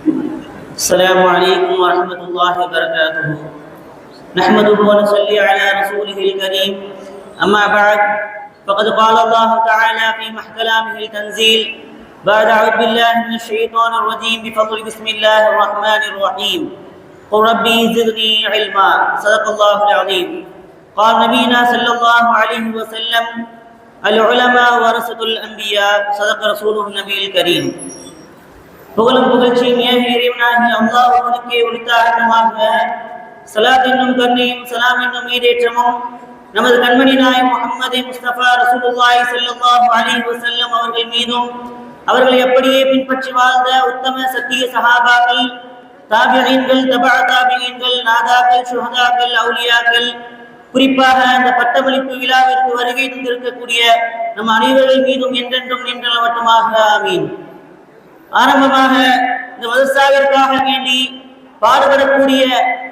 السلام عليكم ورحمة الله وبركاته. نحمده ونصلي على رسوله الكريم. أما بعد فقد قال الله تعالى في محكلامه التنزيل بعد أعوذ بالله من الشيطان الرجيم بفضل بسم الله الرحمن الرحيم. قل ربي زدني علما صدق الله العظيم. قال نبينا صلى الله عليه وسلم العلماء ورثة الأنبياء صدق رسوله النبي الكريم. புகழும் புகழ்ச்சியும் ஏக இறைவனாகி அல்லாஹ் ஒருவனுக்கே உரித்தாகமாக சலாத் என்னும் கண்ணையும் சலாம் என்னும் ஈடேற்றமும் நமது கண்மணி நாயம் முகமது முஸ்தபா ரசூலுல்லாஹி ஸல்லல்லாஹு அலைஹி வஸல்லம் அவர்கள் மீதும் அவர்களை அப்படியே பின்பற்றி வாழ்ந்த உத்தம சத்திய சஹாபாக்கள் தாபியீன்கள் தபா தாபியீன்கள் நாதாக்கள் சுஹதாக்கள் அவுலியாக்கள் குறிப்பாக அந்த பட்டமளிப்பு விழாவிற்கு வருகை தந்திருக்கக்கூடிய நம் அனைவர்கள் மீதும் என்றென்றும் நின்றளவட்டமாக ஆமீன். ஆரம்பமாக இந்த மதரசாவிற்காக வேண்டி பாடுபடக்கூடிய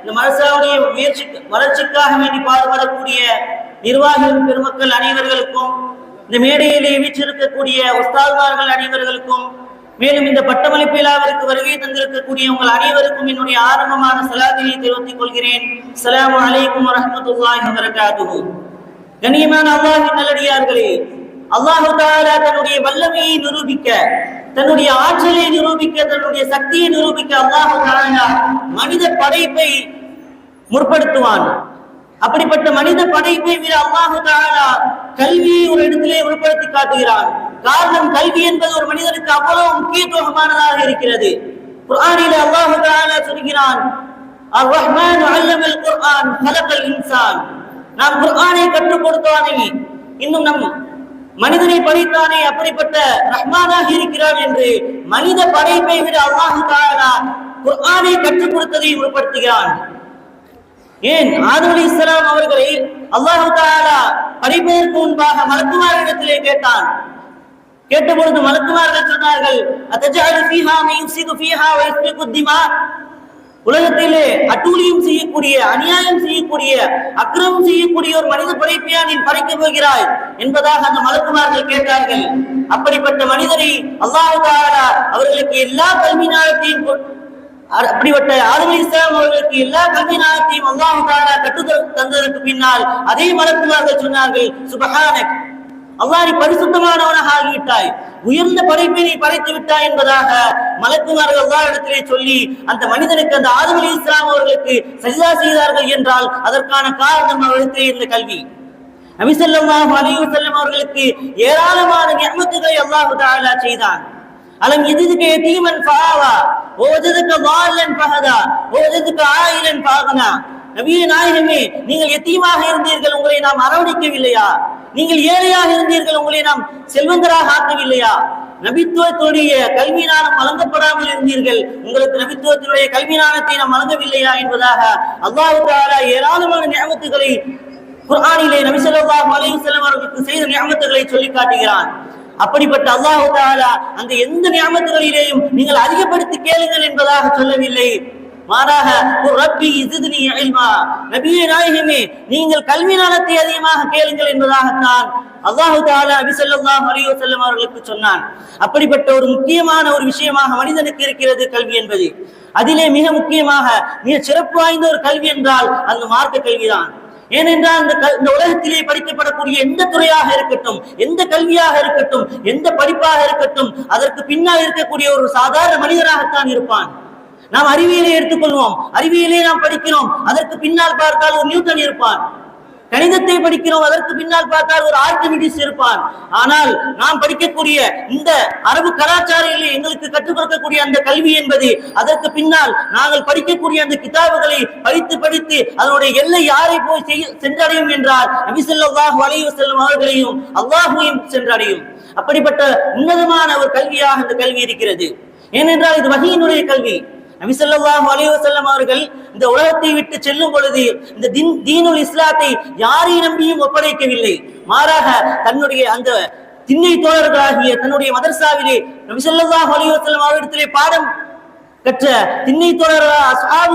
இந்த மதரசாவுடைய முயற்சி வளர்ச்சிக்காக வேண்டி பாடுபடக்கூடிய நிர்வாகிகள் பெருமக்கள் அனைவர்களுக்கும் இந்த மேடையிலே வீற்றிருக்கக்கூடிய உஸ்தாதுமார்கள் அனைவர்களுக்கும் மேலும் இந்த பட்டமளிப்பிலாவிற்கு வருகை தந்திருக்கக்கூடிய உங்கள் அனைவருக்கும் என்னுடைய ஆரம்பமான சலாதினை தெரிவித்துக் கொள்கிறேன். சலாம் அலைக்கும் வரஹ்மத்துல்லாஹி வபரகாத்துஹு. கண்ணியமான அல்லாஹின் நல்லடியார்களே அல்லாஹு தாலா தன்னுடைய வல்லமையை நிரூபிக்க தன்னுடைய ஆற்றலை நிரூபிக்க தன்னுடைய சக்தியை நிரூபிக்க அல்லாஹ் மனித படைப்பை முற்படுத்துவான். அப்படிப்பட்ட மனித படைப்பை விட அல்லாஹு தாலா கல்வியை ஒரு இடத்திலே உட்படுத்தி காட்டுகிறான் காரணம் கல்வி என்பது ஒரு மனிதனுக்கு அவ்வளவு முக்கியத்துவமானதாக இருக்கிறது. குர்ஆனில் அல்லாஹு தாலா சொல்கிறான் அர் ரஹ்மான் அல்லமல் குர்ஆன் இன்சான். நாம் குர்ஆனை கற்றுக் கொடுத்தவனை இன்னும் நம் மனிதனை படைத்தானே அப்படிப்பட்ட ரஹ்மானாக இருக்கிறான் என்று மனித படைப்பை விட அல்லாஹு தாலா குர்ஆனை கற்றுக் கொடுத்ததை உட்படுத்துகிறான் ஏன்? ஆதம் அலி இஸ்லாம் அவர்களை அல்லாஹு தாலா படைப்பதற்கு முன்பாக மலக்குமாரிடத்திலே கேட்டான். கேட்டபொழுது மலக்குமார்கள் சொன்னார்கள் அத்தஜாலு ஃபீஹா மையுஃப்சிது ஃபீஹா வ யஸ்பிகு திமா? உலகத்திலே அட்டூழியம் செய்யக்கூடிய அநியாயம் செய்யக்கூடிய அக்கிரமம் செய்யக்கூடிய ஒரு மனித படைப்பையா நீ படைக்கப் போகிறாய் என்பதாக அந்த மலக்குமார்கள் கேட்டார்கள். அப்படிப்பட்ட மனிதரை அல்லாஹு தாலா அவர்களுக்கு எல்லா கல்வி ஞானத்தையும் அ- அப்படிப்பட்ட ஆதம் இஸ்லாம் அவர்களுக்கு எல்லா கல்வி ஞானத்தையும் அல்லாஹு தாலா கற்று தந்ததற்கு பின்னால் அதே மலக்குமார்கள் சொன்னார்கள் சுபஹானக் அல்லாஹ் நீ பரிசுத்தமானவனாக ஆகிவிட்டாய் உயர்ந்த படைப்பை நீ படைத்து விட்டாய் என்பதாக மலக்குமார்கள் அல்லாஹ் இடத்திலே சொல்லி அந்த மனிதனுக்கு அந்த ஆதம் அலி இஸ்லாம் அவர்களுக்கு சரிதா செய்தார்கள் என்றால் அதற்கான காரணம் அவரிடத்திலே இருந்த கல்வி. நபிசல்லாஹு அலிவு செல்லம் அவர்களுக்கு ஏராளமான நியமத்துகளை அல்லாஹு தாலா செய்தான். அலம் எதுக்கு எத்தீமன் ஃபாவா ஓஜதுக்கு வால்லன் பகதா ஓஜதுக்கு ஆயிலன் பாகனா நவீன நாயகமே நீங்கள் எத்தீமாக இருந்தீர்கள் உங்களை நாம் அரவணைக்கவில்லையா? நீங்கள் ஏழையாக இருந்தீர்கள் உங்களை நாம் செல்வந்தராக ஆக்கவில்லையா? நபித்துவத்துடைய கல்வி நாணம் வழங்கப்படாமல் இருந்தீர்கள். உங்களுக்கு நபித்துவத்தினுடைய கல்வி நாணத்தை நாம் வழங்கவில்லையா என்பதாக அல்லாஹு தஆலா ஏராளமான நியமத்துகளை குரானிலே நபி ஸல்லல்லாஹு அலைஹி அவர்களுக்கு செய்த நியமத்துகளை சொல்லி காட்டுகிறான். அப்படிப்பட்ட அல்லாஹு தஆலா அந்த எந்த நியமத்துகளிலேயும் நீங்கள் அதிகப்படுத்தி கேளுங்கள் என்பதாக சொல்லவில்லை. மாறாக ரப்பி இஸ்தினி இல்மா. நபியே நாயகமே நீங்கள் கல்வி நலத்தை அதிகமாக கேளுங்கள் என்பதாகத்தான் அல்லாஹு தாலா நபி ஸல்லல்லாஹு செல்லம் அவர்களுக்கு சொன்னான். அப்படிப்பட்ட ஒரு முக்கியமான ஒரு விஷயமாக மனிதனுக்கு இருக்கிறது கல்வி என்பது. அதிலே மிக முக்கியமாக மிக சிறப்பு வாய்ந்த ஒரு கல்வி என்றால் அந்த மார்க்க கல்விதான். ஏனென்றால் இந்த கல்- இந்த உலகத்திலே படிக்கப்படக்கூடிய எந்த துறையாக இருக்கட்டும் எந்த கல்வியாக இருக்கட்டும் எந்த படிப்பாக இருக்கட்டும் அதற்கு பின்னால் இருக்கக்கூடிய ஒரு சாதாரண மனிதராகத்தான் இருப்பான். நாம் அறிவியலை எடுத்துக்கொள்வோம். அறிவியலை நாம் படிக்கிறோம். அதற்கு பின்னால் பார்த்தால் ஒரு நியூட்டன் இருப்பான் கணிதத்தை படிக்கிறோம். அதற்கு பின்னால் பார்த்தால் ஒரு ஆர்கிமிடிஸ் இருப்பான் ஆனால் நாம் படிக்கக்கூடிய இந்த அரபு கலாச்சாரங்களில் எங்களுக்கு கற்றுக் கொடுக்கக்கூடிய அந்த கல்வி என்பது அதற்கு பின்னால் நாங்கள் படிக்கக்கூடிய அந்த கிதாபுகளை படித்து படித்து அதனுடைய எல்லை யாரை போய் செய்ய- சென்றடையும் என்றால் நபிசல்லாஹு அலைவு செல்லும் அவர்களையும் அல்லாஹுவையும் சென்றடையும். அப்படிப்பட்ட உன்னதமான ஒரு கல்வியாக இந்த கல்வி இருக்கிறது. ஏனென்றால் இது வகையினுடைய கல்வி. நபிசல்லாஹ் அலிவசல்லம் அவர்கள் இந்த உலகத்தை விட்டு செல்லும் பொழுது இந்த தின் தீனுல் இஸ்லாத்தை யாரை நம்பியும் ஒப்படைக்கவில்லை. மாறாக தன்னுடைய அந்த திண்ணை தோழர்களாகிய தன்னுடைய மதர்சாவிலே நபிசல்லாஹ் அலிவசல்லம் அவரிடத்திலே பாடம் கற்ற திண்ணை தோழர்களா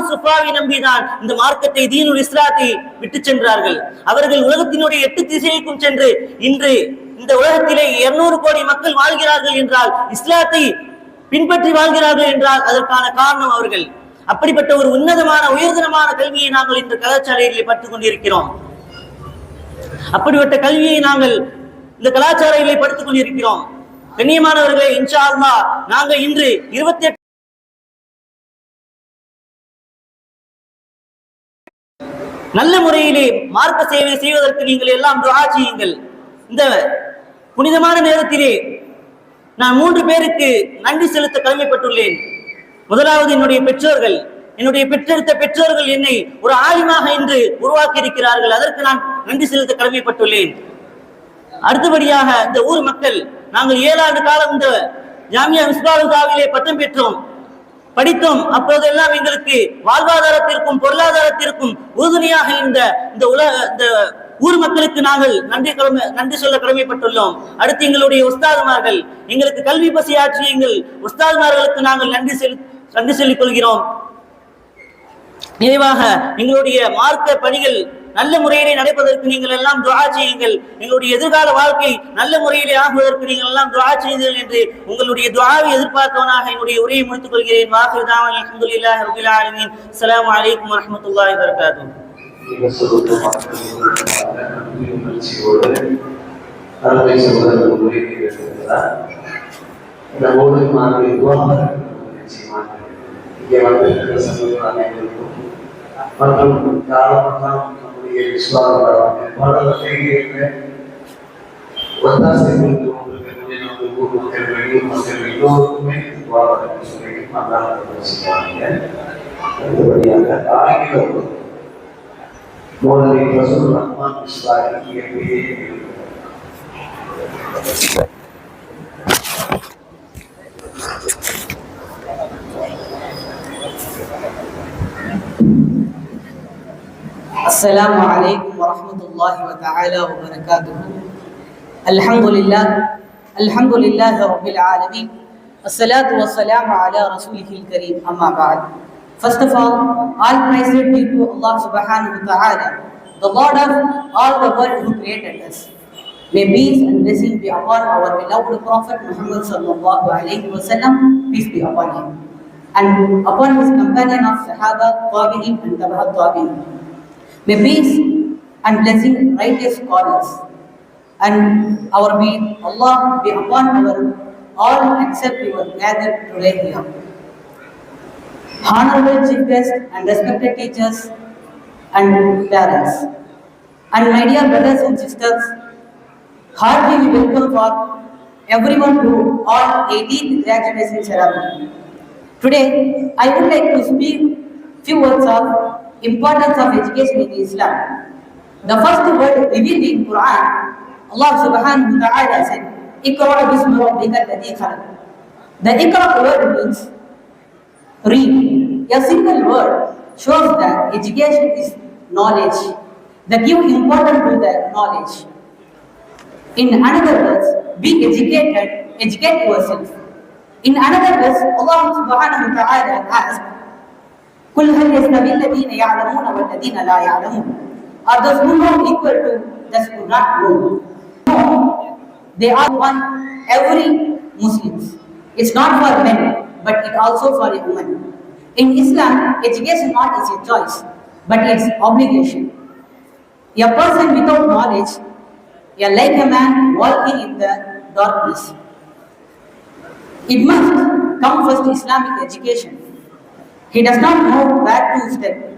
சுஃபாவை நம்பிதான் இந்த மார்க்கத்தை தீனுல் இஸ்லாத்தை விட்டு சென்றார்கள். அவர்கள் உலகத்தினுடைய எட்டு திசைக்கும் சென்று இன்று இந்த உலகத்திலே இருநூறு கோடி மக்கள் வாழ்கிறார்கள் என்றால் இஸ்லாத்தை பின்பற்றி வாழ்கிறார்கள் என்றால் அதற்கான காரணம் அவர்கள். அப்படிப்பட்ட ஒரு உன்னதமான உயர்தனமான கல்வியை நாங்கள் இன்று கலாச்சாரையிலே பற்றுக் கொண்டிருக்கிறோம். அப்படிப்பட்ட கல்வியை நாங்கள் இந்த கலாச்சாரங்களை படித்துக் கொண்டிருக்கிறோம். கண்ணியமானவர்களே இன்ஷா அல்லா நாங்கள் இன்று இருபத்தி எட்டு நல்ல முறையிலே மார்க்க சேவை செய்வதற்கு நீங்கள் எல்லாம் துவா செய்யுங்கள். இந்த புனிதமான நேரத்திலே நான் மூன்று பேருக்கு நன்றி செலுத்த கடமைப்பட்டுள்ளேன். முதலாவது என்னுடைய பெற்றோர்கள். என்னுடைய பெற்றெடுத்த பெற்றோர்கள் என்னை ஒரு ஆலிமாக இன்று உருவாக்கி இருக்கிறார்கள் அதற்கு நான் நன்றி செலுத்த கடமைப்பட்டுள்ளேன். அடுத்தபடியாக இந்த ஊர் மக்கள் நாங்கள் ஏழாண்டு காலம் இந்த ஜாமியா மிஸ்பாலுதாவிலே பட்டம் பெற்றோம். படித்தோம். அப்போதெல்லாம் எங்களுக்கு வாழ்வாதாரத்திற்கும் பொருளாதாரத்திற்கும் உறுதுணையாக இந்த இந்த உலக இந்த ஊர் மக்களுக்கு நாங்கள் நன்றி கடமை நன்றி சொல்ல கடமைப்பட்டுள்ளோம். அடுத்து எங்களுடைய உஸ்தாதுமார்கள் எங்களுக்கு கல்வி பசி ஆற்றிய எங்கள் உஸ்தாதுமார்களுக்கு நாங்கள் நன்றி செல் நன்றி சொல்லிக் கொள்கிறோம் நிறைவாக எங்களுடைய மார்க்க பணிகள் நல்ல முறையிலே நடப்பதற்கு நீங்கள் எல்லாம் துஆ செய்யுங்கள். எங்களுடைய எதிர்கால வாழ்க்கை நல்ல முறையிலே ஆகுவதற்கு நீங்கள் எல்லாம் துஆ செய்யுங்கள் என்று உங்களுடைய துவாவை எதிர்பார்த்தவனாக என்னுடைய உரையை முடித்துக் கொள்கிறேன். வாஹிர் தாவன் அல்ஹம்துலில்லாஹி ரப்பில் ஆலமீன். அஸ்ஸலாமு அலைக்கும் வரஹ்மத்துல்லாஹி உணர்ச்சியோடு தலைமை சொல்வதற்கு உரைக்கிறார் இந்த ஓடு இங்கே சமூக அனைவருக்கும் மற்றும் காலமெல்லாம் நம்முடைய விஸ்வாசம் பல வகைகளில் ஒத்தாசை கொண்டு கொண்டிருக்கக்கூடிய நமது ஊர் மக்கள் வெளியூர் மக்கள் எல்லோருக்குமே வாழ்வதற்கு சொல்லி மன்றாட செய்வாங்க அடுத்தபடியாக ஆங்கிலம் السلام عليكم ورحمة الله وتعالى وبركاته. الحمد لله الحمد لله رب العالمين. الصلاة والسلام على رسوله الكريم. أما بعد. First of all, all praise is due to Allah subhanahu wa ta'ala, the Lord of all the world who created us. May peace and blessing be upon our beloved Prophet Muhammad sallallahu alayhi wa sallam, peace be upon him, and upon his companion of Sahaba, Tabi'in and Tabahat Tabi'in. May peace and blessing righteous scholars and our be Allah be upon our all except your gathered today here. Honorable chief guests and respected teachers and parents. And my dear brothers and sisters, heartily welcome for everyone to all 18th graduation ceremony. Today, I would like to speak few words of importance of education in Islam. The first word revealed in Quran, Allah subhanahu wa ta'ala said, Iqra bismi rabbika alladhi khalaq. The Iqra word means read. A single word shows that education is knowledge. The give importance to the knowledge. In another words, be educated, educate yourself. In another verse, Allah subhanahu wa ta'ala asked, قل هل يستوي الذين يعلمون والذين لا يعلمون Are those who know equal to those who not know? No, they are one, every Muslims. It's not for men, but it also for a woman. In Islam, education not is a choice, but it's an obligation. A person without knowledge, a like a man walking in the darkness. It must come first Islamic education. He does not know where to step.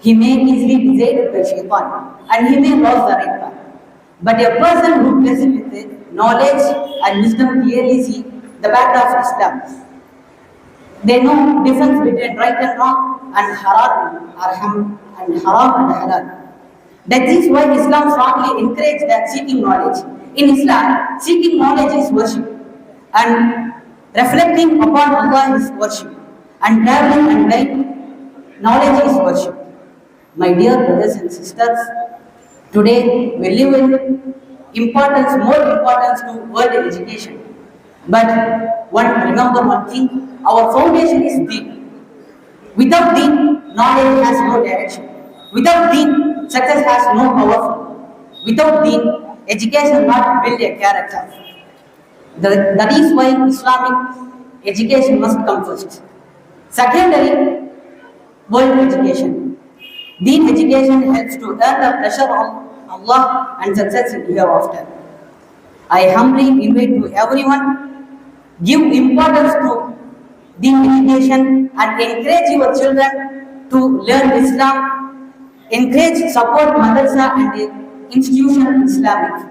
He may easily decided by shaitan and he may lose the right path. But a person who blessed with knowledge and wisdom clearly see the path of Islam. They know difference between right and wrong and haram and and haram and halal. That is why Islam strongly encourages that seeking knowledge. In Islam, seeking knowledge is worship and reflecting upon Allah is worship and traveling and dying, knowledge is worship. My dear brothers and sisters, today we live in importance, more importance to world education. But one remember one thing, our foundation is deep. Without deen, knowledge has no direction. Without deen, success has no power. Without deen, education not build a character. The- that is why Islamic education must come first. Secondly, world education. Deen education helps to earn the pleasure of Allah and success hereafter. I humbly invite to everyone, give importance to deen education and encourage your children to learn Islam, encourage, support madrasa and the institution Islamic.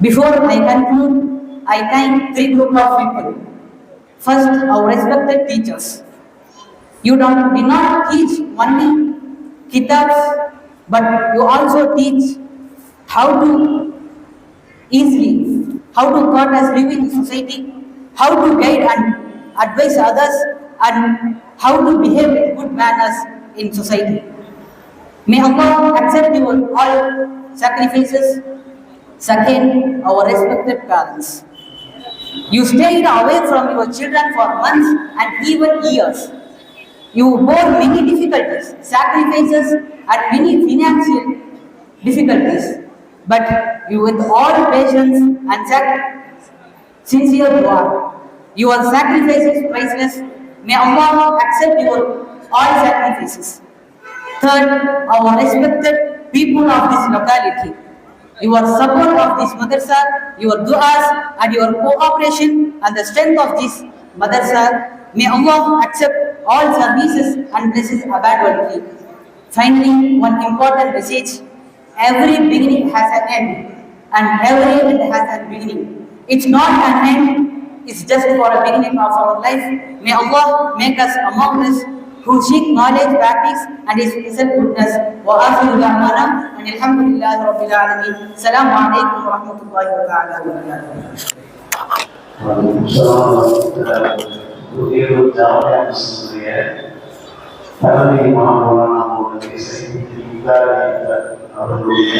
Before I conclude, I thank three group of people. First, our respected teachers. You don't, did not teach only kitabs, but you also teach how to easily, how to taught us live in society, how to guide and advise others, and how to behave with good manners in society. May Allah accept your all sacrifices. Second, our respected parents. You stayed away from your children for months and even years. You bore many difficulties, sacrifices, and many financial difficulties. But you, with all patience and sincere dua, your sacrifice is priceless. May Allah accept your all sacrifices. Third, our respected people of this locality. Your support of this madrasa, your du'as and your cooperation and the strength of this madrasa, may Allah accept all services and blesses abundantly. Finally, one important message. Every beginning has an end and every end has a beginning. It's not an end, it's just for a beginning of our life. May Allah make us among us who seek knowledge, practice, and His present goodness. وآخر دعوانا أن الحمد لله رب العالمين. السلام عليكم ورحمة الله تعالى وبركاته. புதிய ஒரு ஜாமியா முஸ்லிமுடைய தலைமை மாணவரான அவர்களுடைய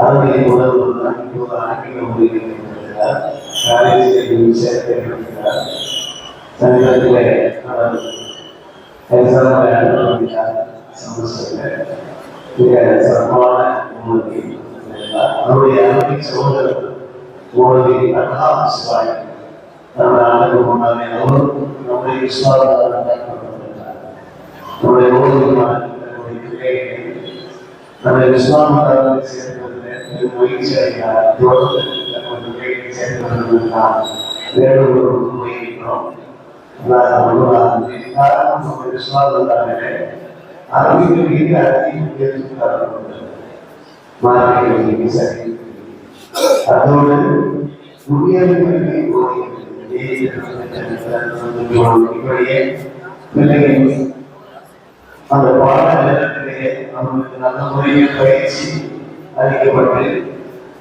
அறுபதை முதல் ஒரு இப்போது ஆங்கில மொழியில் இருக்கிறார் காலேஜில் சேர்க்கிறார் சமீபத்தில் மிக சிறப்பான உண்மை அவருடைய அருமை சகோதரர் மோடி அண்ணா சிவாய் நம்ம ஆண்டுக்கு முன்னாலே அவரும் நம்முடைய விஸ்வாசாரத்தை நம்முடைய ஓய்வுமான நம்முடைய விஸ்வாமத்தை சேர்ப்பதில் அடைகிறார் தொடர்ந்து நம்முடைய பிள்ளைகளை சேர்ப்பதற்கான அறிவியல் மாணவர்களுக்கு சரி அதோடு இப்படியே பிள்ளைகள் அந்த பாடத்திலே அவர்களுக்கு நல்ல முறையில் பயிற்சி அளிக்கப்பட்டு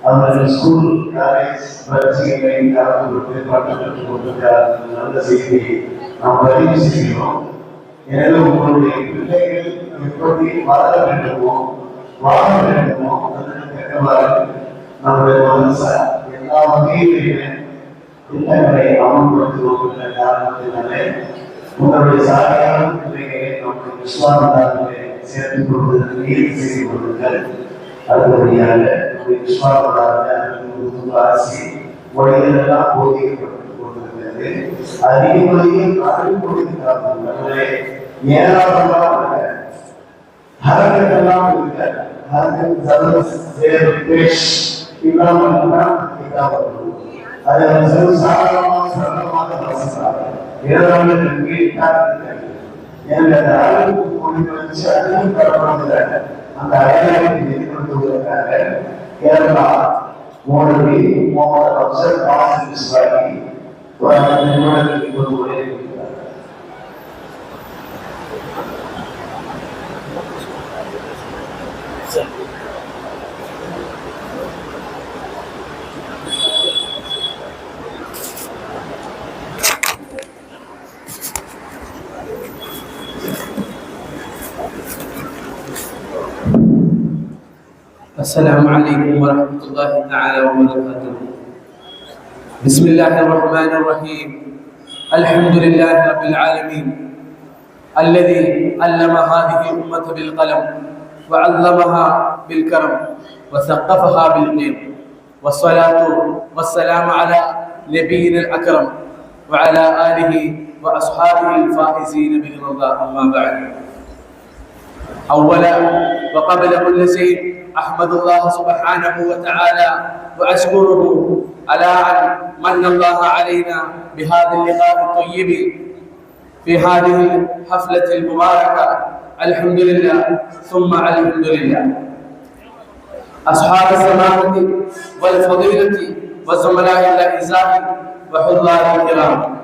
அவர்கள் ஸ்கூல் காலேஜ் பரீட்சைகளை கலந்து கொண்டு பட்டம் பெற்றுக் கொண்டிருக்கிறார் நல்ல செய்தியை நாம் பதிவு செய்கிறோம். எனவே உங்களுடைய பிள்ளைகள் எப்படி வளர வேண்டுமோ வாழ வேண்டுமோ அதற்கு தக்கவாறு நம்முடைய மனசை எல்லா வகையிலுமே இல்லங்களை அமல்படுத்துவோம் என்ற காரணத்தினாலே உங்களுடைய சாலையான பிள்ளைகளை நமக்கு விஸ்வாமதாரங்களை சேர்த்துக் கொள்வதற்கு நீர் செய்து கொள்ளுங்கள் அடுத்தபடியாக நம்முடைய விஸ்வாமதாரர்கள் ஆசி மொழிகளெல்லாம் போதிக்கப்பட்டு கொண்டிருக்கிறது அதிகமதியை அறிவுறுத்தினார்கள் ஏராளமாக ஹரக்கெல்லாம் இருக்க ஹரக்கன் சர்வஸ் பேஷ் இல்லாமல் அதை சாதாரணமாக சரளமாக வாசித்தார் எனக்கு அந்த அறிவுக்கு கொண்டு வச்சு அந்த அடையாளத்தை Thereby, want to be more observed positive society, rather than wanting people to live السلام عليكم ورحمة الله تعالى وبركاته. بسم الله الرحمن الرحيم. الحمد لله رب العالمين. الذي علم هذه الأمة بالقلم وعلمها بالكرم وثقفها بالعلم والصلاة والسلام على نبينا الأكرم وعلى آله وأصحابه الفائزين برضا أما بعد. أولا وقبل كل شيء أحمد الله سبحانه وتعالى وأشكره على أن من الله علينا بهذا اللقاء الطيب في هذه الحفلة المباركة. الحمد لله ثم الحمد لله أصحاب السماحة والفضيلة وزملاء الأعزاء وحضار الكرام.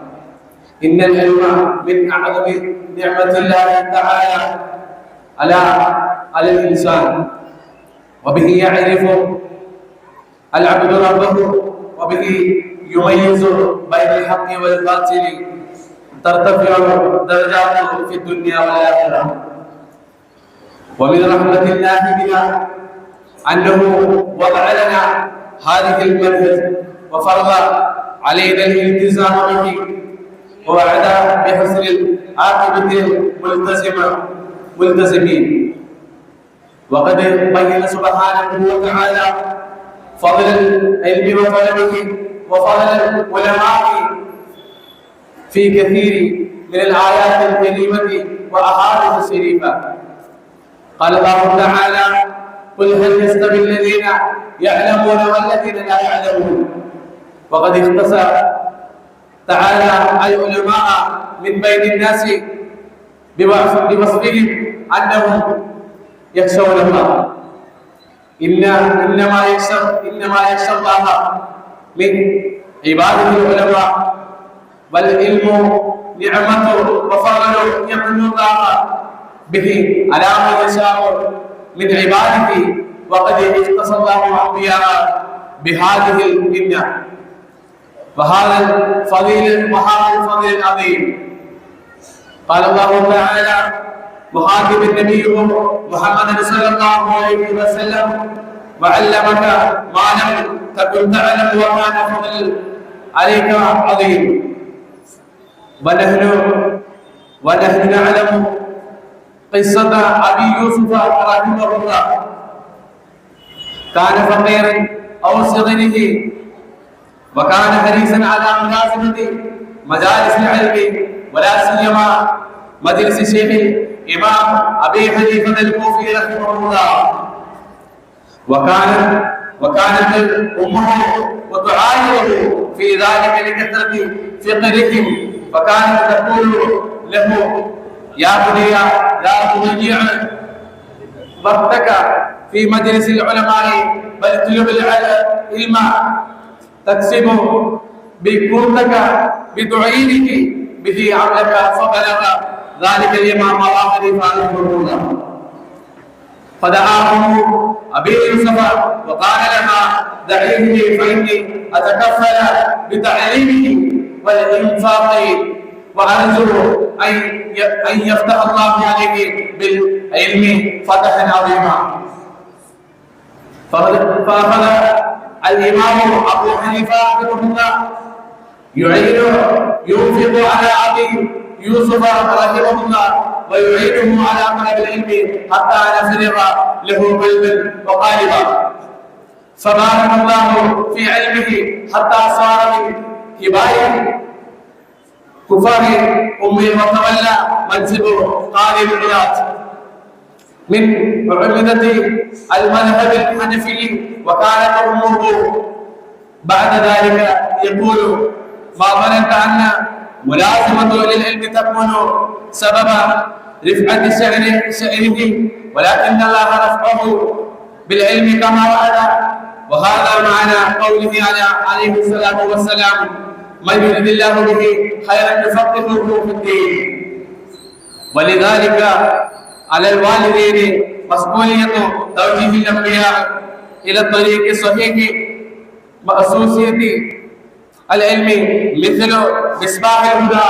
إن العلم من أعظم نعمة الله تعالى على على الإنسان. وبه يعرف العبد ربه وبه يميز بين الحق والباطل ترتفع درجاته في الدنيا والآخرة. ومن رحمة الله بنا أنه وضع لنا هذه المنهج وفرض علينا الالتزام به ووعد بحسن العاقبة الملتزم ملتزمين. وقد بين سبحانه وتعالى فضل العلم وطلبه وفضل العلماء في كثير من الآيات الكريمة وأحاديث الشريفة. قال الله تعالى قل هل يستوي الذين يعلمون والذين لا يعلمون؟ وقد اختص تعالى العلماء من بين الناس بوصفهم أنهم يخشون الله إن إنما يخشى إنما يخشى الله من عباده العلماء والعلم نعمة وفضل يمن الله به على من يشاء من عباده وقد اختص الله أنبياء بهذه المنة وهذا الفضيل وهذا الفضل العظيم قال الله تعالى مخاطب النبي محمد صلى الله عليه وسلم. وعلمك ما لم تكن تعلم وكان فضل عليك عظيم. ونحن ونحن نعلم قصة أبي يوسف رحمه الله. كان فقيرا أو صغره وكان حريصا على ملازمة مجالس العلم ولا سيما مجلس شيخ الإمام أبي حنيفة الكوفي رحمه الله. وكان وكانت أمه وتعايره في ذلك لكثرة فقرهم. فكانت تقول له يا بني لا تضيع وقتك في مجلس العلماء بل اطلب العلم تكسب بكرتك بدعينك به عملك فبلغ ذلك الإمام أبا حنيفة رحمه الله فدعاه أبي يوسف وقال لها دعيه فإني أتكفل بتعليمه والإنفاق وأرجو أن أن يفتح الله عليه بالعلم فتحا عظيما. فأخذ الإمام أبو حنيفة رحمه الله يعين ينفق على أبي يوسف رحمه الله ويعينه على طلب العلم حتى نفرغ له قلبا وقالبا. فبارك الله في علمه حتى صار من كبار كفار أمه وتولى منصب قاضي العراق من عمدة المذهب الحنفي وكانت أمه بعد ذلك يقول ما ظننت أن ملازمة للعلم تكون سبب رفعة شأن شأنه ولكن الله رفعه بالعلم كما وعد. وهذا معنى قوله عليه الصلاة والسلام من يرد الله به خيرا يفقهه في الدين ولذلك على الوالدين مسؤولية توجيه الأنبياء إلى الطريق الصحيح مأسوسية العلم مثل مصباح الهدى.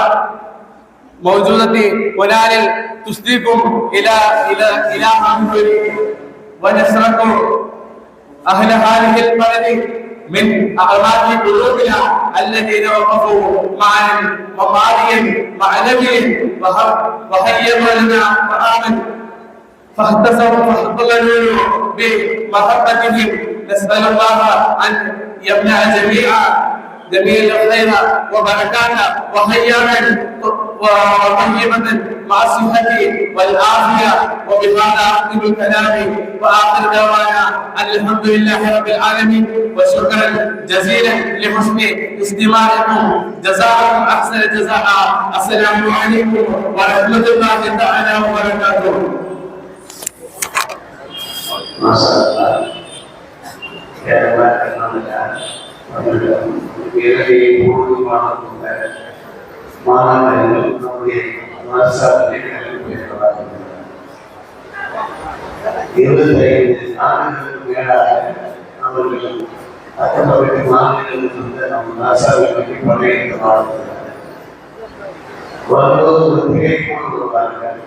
موجودة ونال تسديكم إلى إلى إلى أمر ونصركم أهل هذه البلد من أعمال قلوبنا الذين وقفوا مع ممالي مع نبي وهيئوا لنا طعاما فاختصروا فاحتضنوا بمحبتهم. نسأل الله أن يمنع جميع جميع الخير وبركاته وخيرا وطيبة مع الصحة والعافية وبهذا أختم الكلام وآخر دعوانا الحمد لله رب العالمين وشكرا جزيلا لحسن استماعكم. جزاكم أحسن الجزاء السلام عليكم ورحمة الله تعالى وبركاته. Masalah yang akan mengajar இறுதி பூர்வமான மாணவர்கள் நம்முடைய மனசாலை இருபத்தைந்து ஆண்டுகளுக்கு மேலாக அவர்கள் பத்தொன்பது மாநிலங்களில் இருந்து நம் நாசாவை பணியிட்டு வாழ்ந்தார்கள் வரும்போது ஒரு திரைப்படம் வருவார்கள்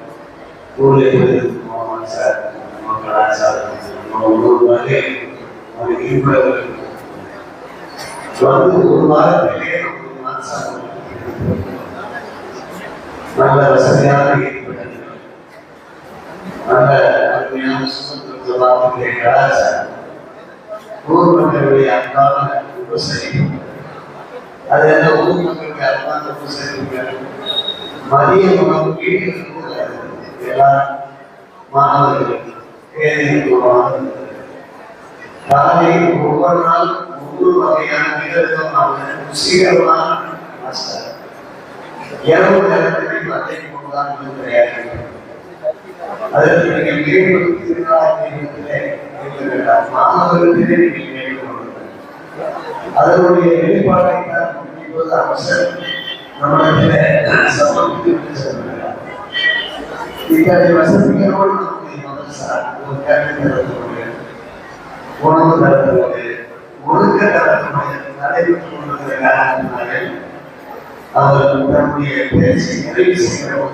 ஊரில் இருந்து சார் மக்கள் ஒரு வகை ஒரு இருப்பவர்கள் வந்து ஒரு வாரத்திலே ஒரு நல்ல வசதியான நல்ல அருமையான சுமத்துவத்திலே கலாச்சாரம் ஊர் மக்களுடைய அன்பான அது என்ன ஊர் மக்களுடைய அன்பான உபசரிப்புகள் மதிய உணவு வீட்டில் எல்லா மாணவர்கள் தேர்தலுக்கு வாழ்ந்தது ஒவ்வொரு நாளும் ஒவ்வொரு வகையான விதமான ருசிகரமான மாஸ்டர். இரவு நேரத்தில் அதை கொண்டுதான் கிடையாது அதற்கு நீங்கள் மேம்படும் திருநாளத்திலே வேண்டாம். நீங்கள் மேம்படும் அதனுடைய வெளிப்பாட்டை தான் இப்போது நம்மிடத்திலே சமர்ப்பித்து செல்கிறார் இத்தகைய வசதிகளோடு நம்முடைய ஒரு கேள்வி உணவு ஒழுக்க தரத்துடைய நடைபெற்றுக் கொண்டிருக்கிற அவர் தன்னுடைய பேச்சை நிறைவு செய்கிற போது